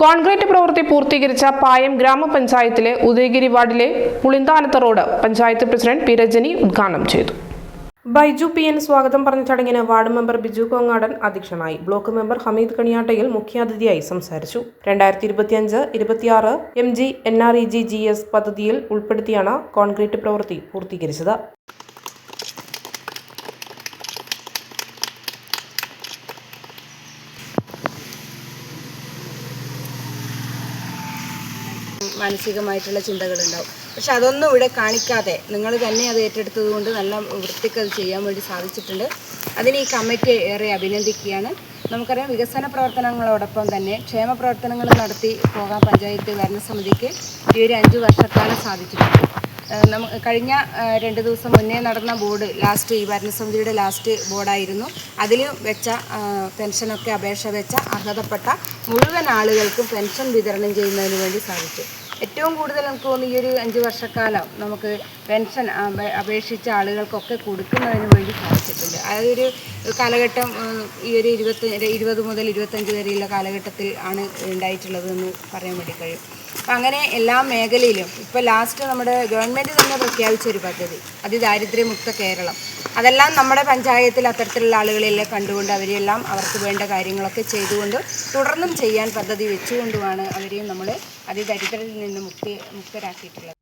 Concrete പ്രവൃത്തി പൂർത്തീകരിച്ച പായം ഗ്രാമപഞ്ചായത്തിലെ ഉദയഗിരി വാർഡിലെ പുളിന്താനത്ത് road panchayat president P Rajani ഉദ്ഘാടനം ചെയ്തു. ബൈജു പി എൻ സ്വാഗതം പറഞ്ഞ ചടങ്ങിന് വാർഡ് മെമ്പർ ബിജു കോങ്ങാടൻ അധ്യക്ഷനായി. ബ്ലോക്ക് മെമ്പർ ഹമീദ് കണിയാട്ടയിൽ മുഖ്യാതിഥിയായി സംസാരിച്ചു. രണ്ടായിരത്തി ഇരുപത്തിയഞ്ച് ഇരുപത്തിയാറ് M G N R E G G S പദ്ധതിയിൽ ഉൾപ്പെടുത്തിയാണ് കോൺക്രീറ്റ് പ്രവൃത്തി പൂർത്തീകരിച്ചത്. മാനസികമായിട്ടുള്ള ചിന്തകളുണ്ടാവും. പക്ഷെ അതൊന്നും ഇവിടെ കാണിക്കാതെ നിങ്ങൾ തന്നെ അത് ഏറ്റെടുത്തത് കൊണ്ട് നല്ല വൃത്തിക്ക് അത് ചെയ്യാൻ വേണ്ടി സാധിച്ചിട്ടുണ്ട്. അതിന് ഈ കമ്മിറ്റിയെ ഏറെ അഭിനന്ദിക്കുകയാണ്. നമുക്കറിയാം വികസന പ്രവർത്തനങ്ങളോടൊപ്പം തന്നെ ക്ഷേമ പ്രവർത്തനങ്ങൾ നടത്തി പോകാൻ പഞ്ചായത്ത് ഭരണസമിതിക്ക് ഈ ഒരു അഞ്ച് വർഷക്കാലം സാധിച്ചിട്ടുണ്ട്. കഴിഞ്ഞ രണ്ട് ദിവസം മുന്നേ നടന്ന ബോർഡ് ലാസ്റ്റ് ഈ ഭരണസമിതിയുടെ ലാസ്റ്റ് ബോർഡായിരുന്നു. അതിൽ വെച്ച പെൻഷനൊക്കെ അപേക്ഷ വെച്ച അർഹതപ്പെട്ട മുഴുവൻ ആളുകൾക്കും പെൻഷൻ വിതരണം ചെയ്യുന്നതിന് വേണ്ടി സാധിച്ചു. ഏറ്റവും കൂടുതൽ നമുക്ക് തോന്നുന്നു ഈ ഒരു അഞ്ച് വർഷക്കാലം നമുക്ക് പെൻഷൻ അപേക്ഷിച്ച ആളുകൾക്കൊക്കെ കൊടുക്കുന്നതിന് വേണ്ടി സാധിച്ചിട്ടുണ്ട്. അതൊരു കാലഘട്ടം ഈ ഒരു ഇരുപത്തി ഇരുപത് മുതൽ ഇരുപത്തഞ്ച് വരെയുള്ള കാലഘട്ടത്തിൽ ആണ് ഉണ്ടായിട്ടുള്ളതെന്ന് പറയാൻ വേണ്ടി കഴിയും. അപ്പം അങ്ങനെ എല്ലാ മേഖലയിലും ഇപ്പോൾ ലാസ്റ്റ് നമ്മുടെ ഗവൺമെന്റ് തന്നെ പ്രഖ്യാപിച്ച ഒരു പദ്ധതി അതിദാരിദ്ര്യമുക്ത കേരളം. അതെല്ലാം നമ്മുടെ പഞ്ചായത്തിൽ അത്തരത്തിലുള്ള ആളുകളെല്ലാം കണ്ടുകൊണ്ട് അവരെല്ലാം അവർക്ക് വേണ്ട കാര്യങ്ങളൊക്കെ ചെയ്തുകൊണ്ട് തുടർന്നും ചെയ്യാൻ പദ്ധതി വെച്ചുകൊണ്ടുമാണ് അവരെയും നമ്മൾ അതിദരിദ്രരിൽ നിന്ന് മുക്തി മുക്തരാക്കിയിട്ടുള്ളത്.